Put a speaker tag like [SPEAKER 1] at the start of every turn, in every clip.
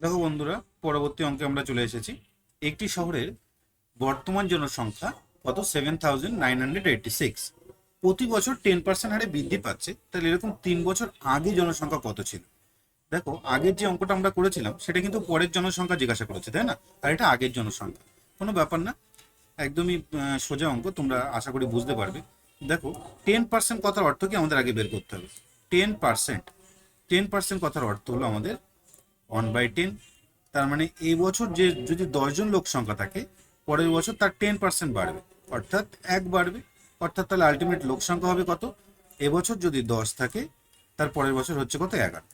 [SPEAKER 1] দেখো বন্ধুরা, পরবর্তী অঙ্কে আমরা চলে এসেছি। একটি শহরের বর্তমান জনসংখ্যা কত? Seven thousand nine hundred eighty six প্রতি বছর টেন পার্সেন্ট হারে বৃদ্ধি পাচ্ছে, তাহলে এরকম তিন বছর আগে জনসংখ্যা কত ছিল? দেখো, আগের যে অঙ্কটা আমরা করেছিলাম, সেটা কিন্তু পরের জনসংখ্যা জিজ্ঞাসা করেছে, তাই না? আর এটা আগের জনসংখ্যা। কোনো ব্যাপার না, একদমই সোজা অঙ্ক, তোমরা আশা করি বুঝতে পারবে। দেখো টেন পার্সেন্ট কথার অর্থ কি আমাদের আগে বের করতে হবে? টেন পার্সেন্ট টেন পার্সেন্ট কথার অর্থ হলো আমাদের ওয়ান বাই টেন তার মানে এই বছর যে, যদি দশজন লোক সংখ্যা থাকে, পরের বছর তার টেন পার্সেন্ট বাড়বে। অর্থাৎ এক বাড়বে। অর্থাৎ তাহলে আলটিমেট লোক সংখ্যা হবে কত? এবছর যদি দশ থাকে, তার পরের বছর হচ্ছে কত? এগারো।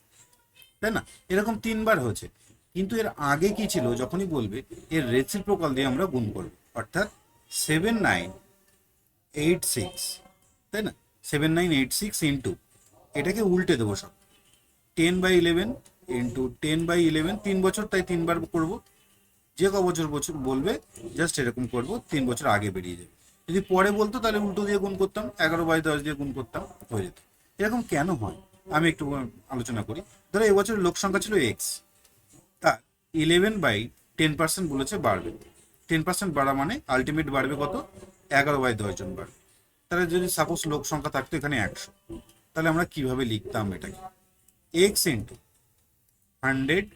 [SPEAKER 1] তাই না? এরকম তিনবার হয়েছে কিন্তু এর আগে কি ছিল? যখনই বলবে, এর রেসিপ্রোকাল দিয়ে আমরা গুণ করব। অর্থাৎ সেভেন নাইন এইট সিক্স তাই না? Seven nine eight six into এটাকে উল্টে দেবো সব। Ten by eleven into ten by eleven তিন বছর, তাই তিনবার করব। যে ক বছর বছর বলবে জাস্ট এরকম করব, তিন বছর আগে বেরিয়ে যাবে। যদি পরে বলতো, তাহলে উল্টো দিয়ে গুণ করতাম, এগারো বাই দশ দিয়ে গুণ করতাম, হয়ে যেত। এরকম কেন হয়? আমি একটু আলোচনা করি। ধরো এবছর লোক সংখ্যা ছিল এক্স তা ইলেভেন বাই টেন পার্সেন্ট বলেছে বাড়বে। টেন পার্সেন্ট বাড়া মানে আলটিমেট বাড়বে কত? এগারো বাই দশ জন বাড়বে। তাহলে যদি সাপোজ লোক সংখ্যা থাকতো এখানে একশো, তাহলে আমরা কীভাবে লিখতাম এটাকে? এক্স ইন্টু হান্ড্রেড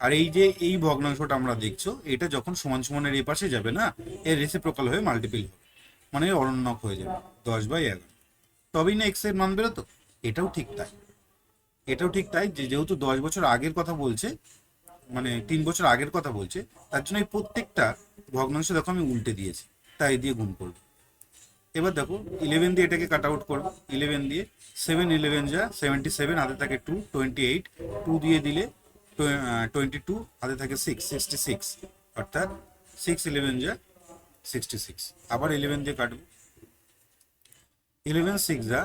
[SPEAKER 1] আর এই যে এই ভগ্নাংশটা আমরা দেখছ, এটা যখন সমান সমানের এই পাশে যাবে না, এর রেসে রেসিপ্রোকাল হয়ে মাল্টিপল হবে। মানে অরণ্যক হয়ে যাবে, দশ বাই এগারো। তবেই না এক্সের মান বেরোতো? এটাও ঠিক তাই। এটাও ঠিক তাই যে যেহেতু দশ বছর আগের কথা বলছে মানে তিন বছর আগের কথা বলছে, তার জন্য এই প্রত্যেকটা ভগ্নাংশ দেখো আমি উল্টে দিয়েছি, তাই দিয়ে গুণ করব। এবার দেখো ইলেভেন দিয়ে এটাকে কাট আউট করব ইলেভেন দিয়ে সেভেন ইলেভেন যা সেভেন্টি সেভেন হাতে থাকে টু টোয়েন্টি এইট টু দিয়ে দিলে টোয়েন্টি টু হাতে থাকে সিক্স সিক্সটি সিক্স অর্থাৎ সিক্স ইলেভেন যা সিক্সটি সিক্স আবার ইলেভেন দিয়ে কাটবো। ইলেভেন সিক্স যা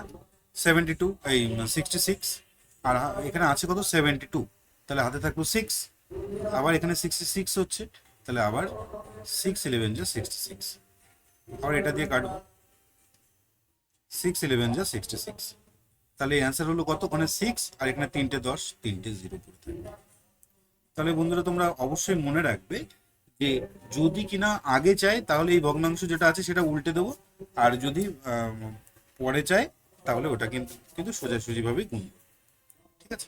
[SPEAKER 1] সেভেন্টি টু এই সিক্সটি সিক্স আর এখানে আছে কত? সেভেন্টি টু তাহলে হাতে থাকল সিক্স আবার এখানে সিক্সটি সিক্স হচ্ছে, তাহলে আবার সিক্স ইলেভেন যা সিক্সটি সিক্স আবার এটা দিয়ে কাটবো। সিক্স ইলেভেন যা সিক্সটি সিক্স তাহলে অ্যান্সার হলো কত? ওখানে সিক্স আর এখানে তিনটে দশ, তিনটে জিরো থাকবে তাহলে বন্ধুরা, তোমরা অবশ্যই মনে রাখবে যে যদি কিনা আগে চাই তাহলে এই ভগ্নাংশ যেটা আছে সেটা উল্টে দেবো। আর যদি পরে চাই তাহলে ওটা কিন্তু কিন্তু সোজাসুজি ভাবেই গুণ ঠিক আছে?